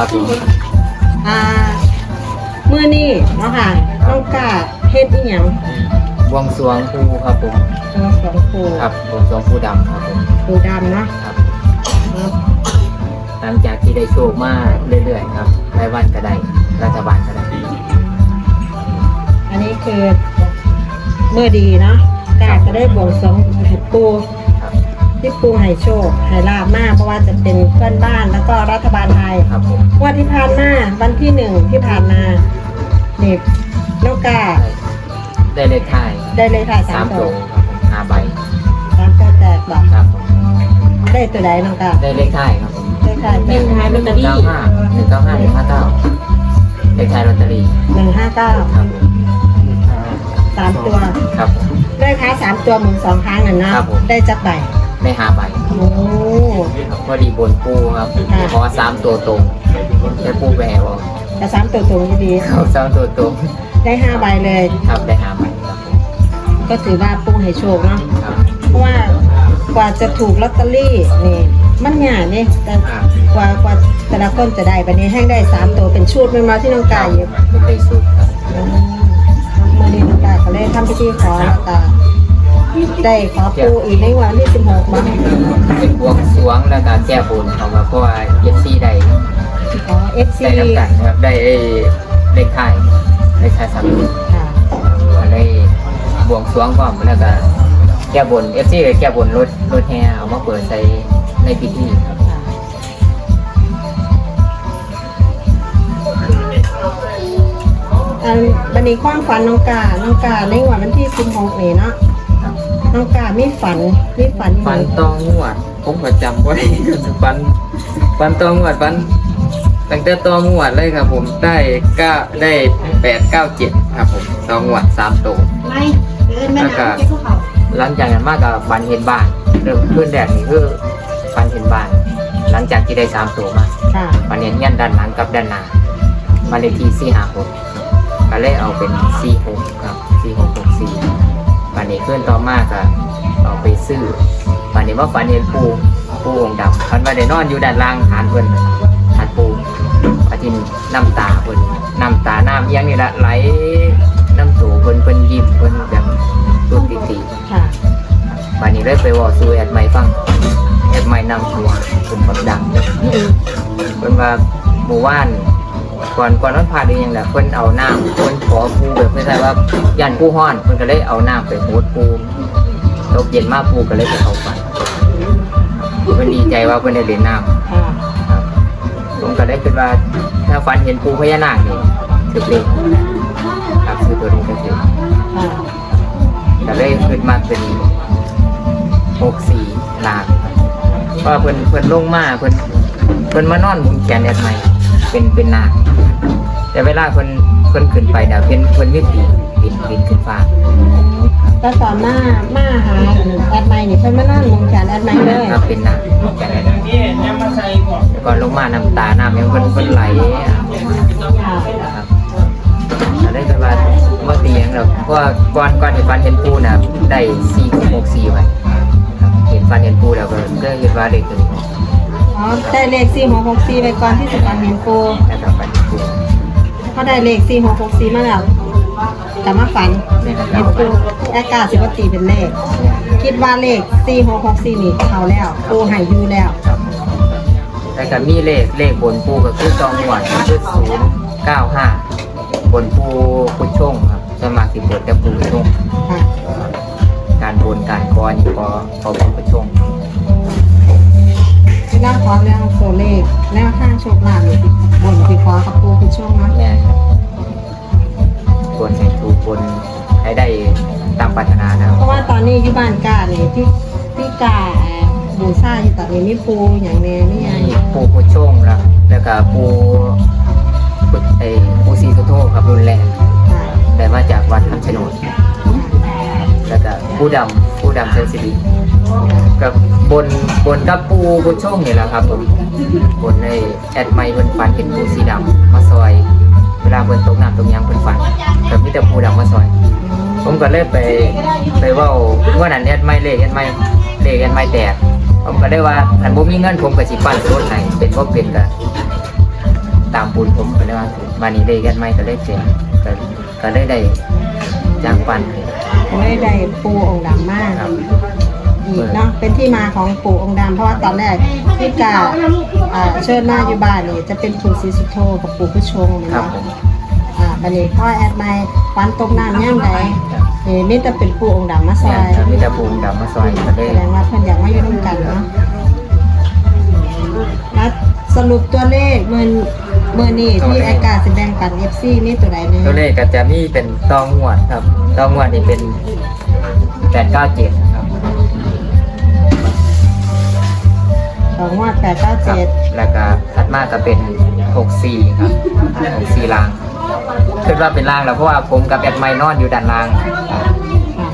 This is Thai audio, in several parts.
ครับผมอ่าเมื่อนี้เนาะค่ะน้องกาเฮ็ดอีหยังบวงสรวงปูครับผมตัวสองปูครับบวงสรวงปูดำครับผมปูดำเนาะครับ เนาะหลังจากที่ได้โชคมาเรื่อยๆครับรายวันก็ได้รัฐบาลก็ได้อันนี้คือเมื่อดีเนาะกาก็ได้บวงสรวงให้ปูครับ ที่ปูให้โชคให้ลาบมากเพราะว่าจะเป็นเพื่อนบ้านแล้วก็รัฐบาลไทยครับผมงวันที่ผ่านมาวันที่หนึ่งที่ผ่านมาเด็กน้องกาได้เลขท้ายได้เลยค่ะสาสามมตัตัววครับผมห้าใบสามตัวแตกบอกครับผมได้ตัวใดน้องกาได้เลขท้ายครับผมได้ค่ะเลขท้ายลอตเตอรี่เก้าห้าหนึ่งเก้าห้าหนึ่งห้าเก้าเลขท้ายลอตเตอรี่หนึ่งห้าเก้าครับผมสามตัว ครับผม ได้ค้าสามตัวหมุนสองครั้งน่ะนะครับผม ได้จักใบ ได้ห้าใบโอ้ครับพอดีบนปูครับค่ะเพราะว่าสามตัวตรงได้ปูแหววแต่สามตัวตรงดีเขาสามตัวตรงๆได้ห้าใบเลยครับได้ห้าใบครับผมก็ถือว่าปูให้โชคเนาะครับเพราะว่ากว่าจะถูกลอตเตอรี่นี่มันยากนี่แต่กว่ากว่าแต่ละคนจะได้บันนี้ให้ได้สามตัวเป็นชุดเป็นมาที่น้องกายอยู่เป็นเลขสุดครับอืมมื่อนี้น้องกายก็เลยทำพิธีขอแล้วก็ ได้ขอปูอีกในวันที่สิบหกมั้งเป็นบวงสรวงแล้วก็แก้บนเขาครับเพราะว่าเอฟซีได้ขอเอฟซีได้น้ำกันครับได้ไอ้เลขท้ายเลขท้ายสามตัวค่ะได้บวงสรวงพร้อมแล้วก็แก้บนเอฟซีก็แก้บนรถรถแห่เอามาเปิดใส่ในพิธีครับอันบันนี้ความฝันน้องกาน้องกาในวันที่สิบหกนี่เนาะ น้องกามีฝันมีฝันฟันตองงวด ผมก็จำไว้ฟันฟันตองงวดฟันตั้งแต่ตองงวดเลยครับ ผมได้เก้าได้แปดเก้าเจ็ดครับ ผมตองงวดสามตัว ไม่เดินไม่แล้วก็นานแค่พวกเขาหลังจากนั้นมากกับฟันเห็นบ้านเริ่มขึ้นแดดนี่คือฟันเห็นบ้าน หลังจากที่ได้สามตัวมาค่ะฟันเห็นเงี้ยด้านหลังกับด้านหน้ามาเลขที่สี่ห้าหกก็เลยเอาเป็นสี่หกครับสี่หกหกสี่ฟั นนี้ขึ้นต่อมากก็เอาไปซื้อฟันนี้ว่าฟันเห็นปูปูองค์ดำฟันมาได้นอนอยู่ด้านล่างฐานเพิ่นฐานปูอาทินน้ำตาเพิ่นน้ำตาน้ำเอียงนี่ละไหลน้ำตูเพิ่นเพิ่นยิ้มเพิ่นแบบตัวติติๆค่ะวันนี้ได้ไปวอซูแอดไม่ฟังแอดไม่นำหัวเป็นบักดังเป็นว่าหมู่บ้าน ก่อนก่อนนั้นพาดีอย่างแหละเพิ่นเอาน้ำเพิ่นขอปูแบบไม่ใช่ว่ายันปูห้อนเพิ่นก็เลยเอาน้ำไปโหดปูตกเย็นมากปูก็เลยไปเขาฝันเพิ่นดีใจว่าเพิ่นได้เล่นน้ค่ะำครับผมก็ได้คิดว่าถ้าฝันเห็นปูพญานาคนี่ถือเลขครับซื้อตัวนี้ก็ถือค่ะก็เลยขึ้นมาเป็นหกสี่ลางครับเพราะว่าเพิ่นเพิ่นลงมาเพิ่นเพิ่นมานอนหมุนแขนแอดใหม่ เป็นเป็นนาคแต่เวลาเพิ่นเพิ่นขึ้นไปเดี๋ยวเพิ่นเพิ่นมีปีกบินบินขึ้นฟ้าแล้วตอนมามาหาแอดไมค์นี่เพิ่นมานั่งวงแขนแอดไมค์เลยครับเป็นนาคแขนแอดใหม่แล้วก็ลงมาน้ำตาน้ำยังเพิ่นเพิ่นไหลออกมาค่ะครับก็ได้เป็นว่าเมื่อตีอย่างเราเพราะว่าก่อนก่อนเห็นฟันเห็นปูน่ะได้สี่หกสี่ไว้ครับเห็นฟันเห็นปูแล้วก็ก็เห็นว่าเด็กตัวนี้ อ๋อได้เลขสี่หกหกสี่ไปก่อนที่จะก่อนเห็นปูแล้วก็ฟันเห็นปูเขาได้เลขสี่หกหกสี่มาแล้วแต่มาฝันนี่นะคเห็รับนปูแอากาศสิบตีเป็นเลข คิดว่าเลขสี่หกหกสี่นี่เขาแล้ว ปูใหายยูแล้วครับแต่ก็มีเลขเลขบนปูก็คือจองหวดก็คือศูนย์เก้าห้าบนปูปูช่งครับสวนมากสิบทแต่ปูช่ง ค่ะการบนการกรนี่พอพอปูช่ง เวลาขอเรื่องตัวเลขแล้วข้างโชคลาภนี่สิบนสิขอกับปูคือช่วงเนาะเนี่ยครับบนให้ถูกบนให้ได้ตามปรารถนานะครับเพราะว่าตอนนี้อยู่บ้านกาเนี่ยที่ที่กาบูซ่าอยู่ตอนนี้มีปูอย่างแน่นี่ยังปูปูช่งแล้วแล้วก็ปูปูไอปูซีโทโทครับรุนแรงค่ะได้มาจากวัดคำชะโนดแล้วก็ปูดำปูดำเซนซิลี กับบนบนกับปูปูช่องนี่แหละครับผมบนในแอดไมค์เพิ่นฟันเห็นปูสีดำมาซอย เวลาเพิ่นตกน้ำตกหยังเพิ่นฟันกับมีแต่ปูดำมาซอย ผมก็เลยไปไปว่าว่านั้นแอดไมค์เลขแอดไมค์เลขแอดไมค์แตกผมก็เลยว่าอันบ่มีเงินผมก็สิปั้นรถให้เป็นบ่เป็นก็ตามบุญผมก็เลยว่าวันนี้เลยกันไหมก็เลยเสียก็ก็เลยได้จ้างปันก็เลยได้ปูองค์ดำมากครับ อีกเนาะเป็นที่มาของปู่องค์ดำเพราะว่าตอนแรกที่กาอ่าเชิญมาอยู่บ้านนี่จะเป็นปู่ศรีสุโธกับปู่ผู้ชงครัเนาะบผมอ่าบันนี้พ่อแอดไมค์ฟันตกน้ำย่ำใดนี่นี่จะเป็นปู่องค์ดำมาซอแม่ยครับมีแต่ภูมิดำมาซอยก็เลแสยดงว่าเพิ่นอยากมาอยู่ร่วมกันเนาะแล้วสรุปตัวเลขมือมือนี่ที่อากาศสิแบ่งปัน FC นี่ตัวใดเนี่ยตัวเลขก็จะมีเป็นตองหวดครับตองหวดนี่เป็นแปดเก้าเจ็ด สองงวดแปดเก้าครับเจ็ดแล้วก็ถัดมาก็เป็นหกสี่ครับหกสี่ล่างคิดว่าเป็นล่างแล้วเพราะว่าผมกับแอดไมค์นอนอยู่ด้านล่าง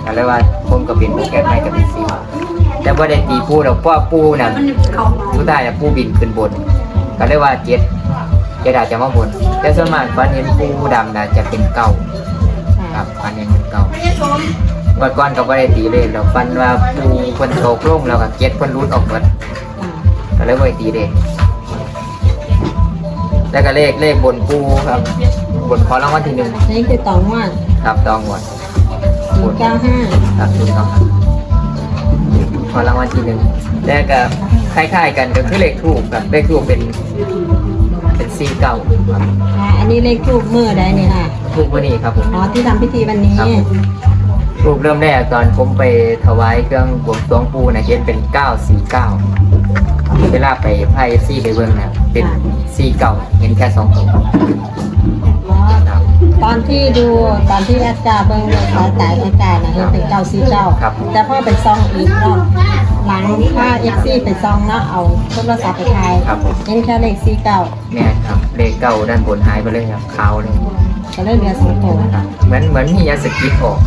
ก็เลยว่าผมกับเป็นแอดไมค์กับเป็นสี่แต่ว่าได้ตีปูดอกเพราะว่าปูน่ะสุดท้ายน่ะปูบินขึ้นบน ก็เลยว่าเจ็ดเจ็ดอาจจะมาบน แต่ส่วนมากฟันเห็นปูดำน่ะจะเป็นเก้าครับฟันเห็นเป็นเก้าก่อนก่อนก็บ่ได้ตีเลยเราฟันว่าปูคนตกลงแล้วก็เจ็ดคนรุดออกหมด ก็เลยบ่ได้ตีเลยแล้วก็เลขเลขบนปูครับ บนขอรางวัลที่หนึ่งนี่คือต่องวดครับตองหมดศูนย์เก้าห้าครับถูกต้องครับขอรางวัลที่หนึ่งแล้วก็คล้ายๆกันก็คือเลขทูบครับเลขทูบเป็น เป็นซีเก่าครับอ่าอันนี้เลขทูบมือได้นี่ค่ะทูบวันนี้ครับผม อ๋อที่ทำพิธีวันนี้ครับผมทูบเริ่มแรกตอนผมไปถวายเครื่องบวงสรวงปูนะเขียนเป็น 949 เวลาไปไพ่ซีไปเบิ้งนะเป็นซีเก่าเห็นแค่สองตัวอ๋อครับ ตอนที่ดูตอนที่แอดการ์เบิ้งสายจ่ายอากาศนะเห็นเป็นเก้าสี่เก้าครับ แต่พอเป็นซองอีกรอบหลังถ้าเอฟซีเป็นซองเนาะเอาโทรศัพท์ไปถ่ายครับผม เห็นแค่เลขสี่เก้าแม่นครับเลขเก่าด้านบนหายไปเลยครับขาวเลยก็เลยเหลือสองตัวครับเหมือนเหมือนมียาสกิดออก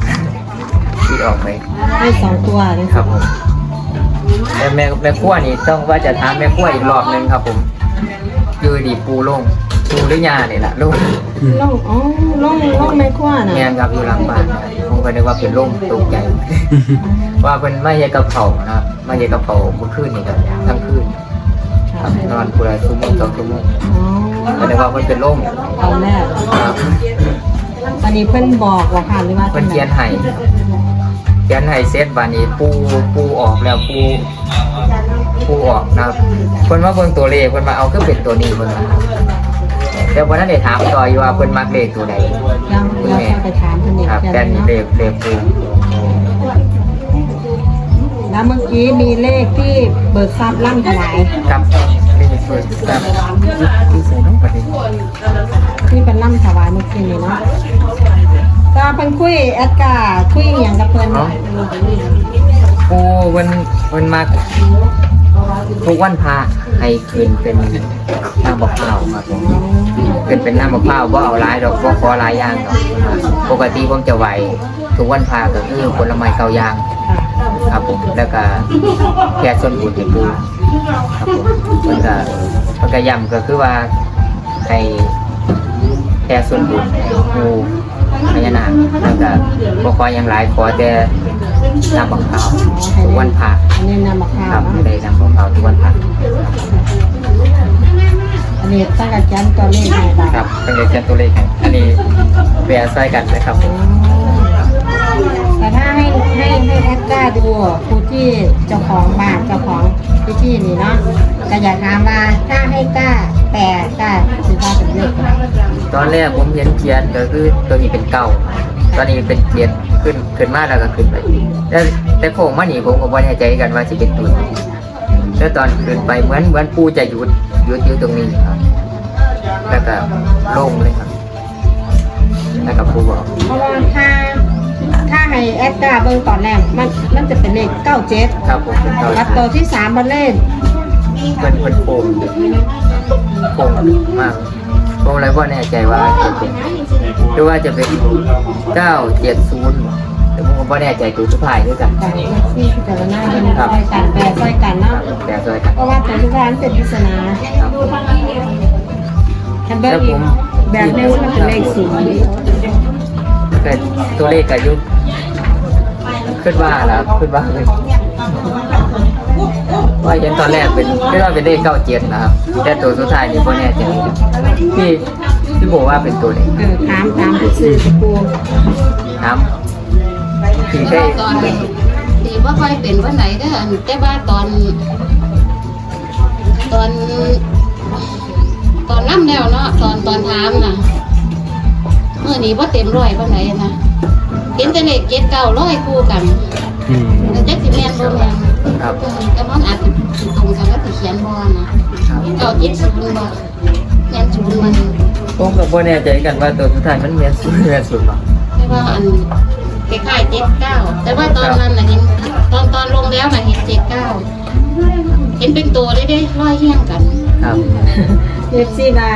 กิดออกไป ให้สองตัวนี่ครับผม แต่แม่แม่ขั้วนี่ต้องว่าจะถามแม่ขั้วอีกรอบหนึงครับผมอยูดีปูลงปูหรือยาเนี่ยแหละลงล่องอ๋อล่องล่องไม่คว้าน่ะแม่นครับอยู่หลังบ้านครับผมก็นึกว่าเป็นลมตกใจ ว่าเป็นไม่เยกับเขานะครับไม่เยกับเขาเมื่อคืนนี่ครับทั้งคืนครับนอนคุยชั่วโมงสองชั่วโมงอ๋อก็นึกว่าเพิ่นเป็นลมตอนแรกครับตอนนี้เพิ่นบอกว่าค่ะหรือว่าเพิ่นเขียนให้ เขียนให้เซตบานี้ปูปูออกแล้วปูปูออกนะครับเพิ่นมาเบิ่งตัวเลขเพิ่นมาเอาคือเป็นตัวนี้เพิ่นว่าแต่วันนั้นได้ถามต่ออยู่ว่าเพิ่นมักเลขตัวใดยังเราต้องไปถามเพิ่นอีกครับแค่แต่นั้นนี่เนาะเลขเลขปูแล้วเมื่อกี้มีเลขที่เบิกทรัพย์ร่ำถวายครับเลขเปิดครับที่ใส่น้องประเด็นที่เป็นร่ำถวายเมื่อกี้นี่เนาะก็ เพิ่นคุยแอดกาคุยอหย่างกับเพิ่นเนาะปูเพิ่นเพิ่นมักทุกวันพระให้คืนเป็นน้ำมะพร้าวครับผมเป็นเป็นน้ำมะพร้าวว่าเอาหลายดอกว่าขอหลายอย่างดอกปกติผมจะไหวทุกวันพาก็คือผลไม้เกาอย่าง ครับผมแล้วก็แค่ส่วนบุญให้ปูครับผมมันก็มันก็ย้ำก็คือว่าให้แค่ส่วนบุญให้ปู พญานาคแล้วก็บ่ขออย่างหลายขอแต่น้ำมะพร้าวทุกวันพระอันนี้นำมาข่าครัวบเนาะได้น้ำมะพร้าวทุกวันพระอันนี้ตั้งแต่แจ้งตัวเลขให้บ่าครับเป็นเลขเช่นตัวเลขให้อันนี้แปรใส่กันนะครับผมแต่ถ้าให้ให้ให้แอดกาดูผู้ที่เจ้าของบ้านเจ้าของ พิธีนี่เนาะก็อยากถามว่าถ้าให้กล้าแปลกล้าสิว่าเป็นเลขอะตอนแรกผมเห็นเขียนก็คือตัวนี้เป็นเก้าตอนนี้เป็นเจ็ดขึ้นขึ้นมาแล้วก็ขึ้นไปแต่แต่โค้งมานี่ผมก็บ่แน่ใจกันว่าจะเป็นตัวไหนแล้วตอนขึ้นไปเหมือนเหมือนปูจะหยุดหยุดอยู่ตรงนี้ครับ แล้วก็ลงเลยครับ แล้วก็ปูบอกเพราะว่าถ้า ถ้าให้แอดกาเบิ่งตอนแรกมันมันจะเป็นเลขเก้าเจ็ดครับผมเป็นเก้าวัดตัวที่สามบันเล่นเป็นเป็นโค้งโค้งมากผมเลยว่าแน่ใจว่าจะเป็นหรือว่าจะเป็นเก้าเจ็ดศูนย์แต่ผมก็บ่แน่ใจตัวสุดท้ายด้วยกันจากเลขที่พิจารณาเป็นซอยกันแปลซอยกันเนาะแต่ซอยกันเพราะว่าตัวที่ร้านเป็นปริศนาครับแคนเบอร์อีกแบบนึงมันเป็นเลขศูนย์ แต่ตัวเลขอายุขึ้นว่าแล้วขึ้นว่าเลยว่าเห็นตอนแรกเป็นคิดว่าเป็นเลขเก้าเจ็ดนะครับ แต่ตัวสุดท้ายนี่พวกแน่ใจพี่พี่บอกว่าเป็นตัวไหนเออถามถามผู้ซื้อกูครับพี่แต่ได้ว่าตอนที่ว่าค่อยเป็นวันไหนเด้อแต่ว่าตอน ตอน ตอนน้ำแล้วเนาะตอนตอนถามน่ะ มื่อนี้ว่าเต็มร้อยวันไหนนะเห็นแต่เลขเจ็ดเก้าร้อยคู่กันอืมแต่จักสิแม่นบ่แม่นครับเออแต่มันอาจสิตรงกันกับที่เขียนบ่นะครับเก้าเจ็ดศูนย์บ่แม่นศูนย์มันผมกับพวกแน่ใจกันว่าตัวสุดท้ายมันเมียนสุดเมียนสุดหรอแต่ว่าอันคล้ายๆเจ็ดเก้าแต่ว่าตอนนั้นน่ะเห็นตอนตอนลงแล้วน่ะเห็นเจ็ดเก้าเห็นเป็นตัวได้ได้ร้อยเฮี้ยงกันครับเอฟซีมา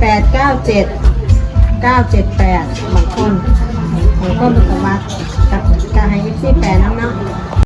แปดเก้าเจ็ด เก้าเจ็ดแปดบางคนบางคนเป็นกับว่ากับการให้ยี่สิบแปดน้ำเนาะ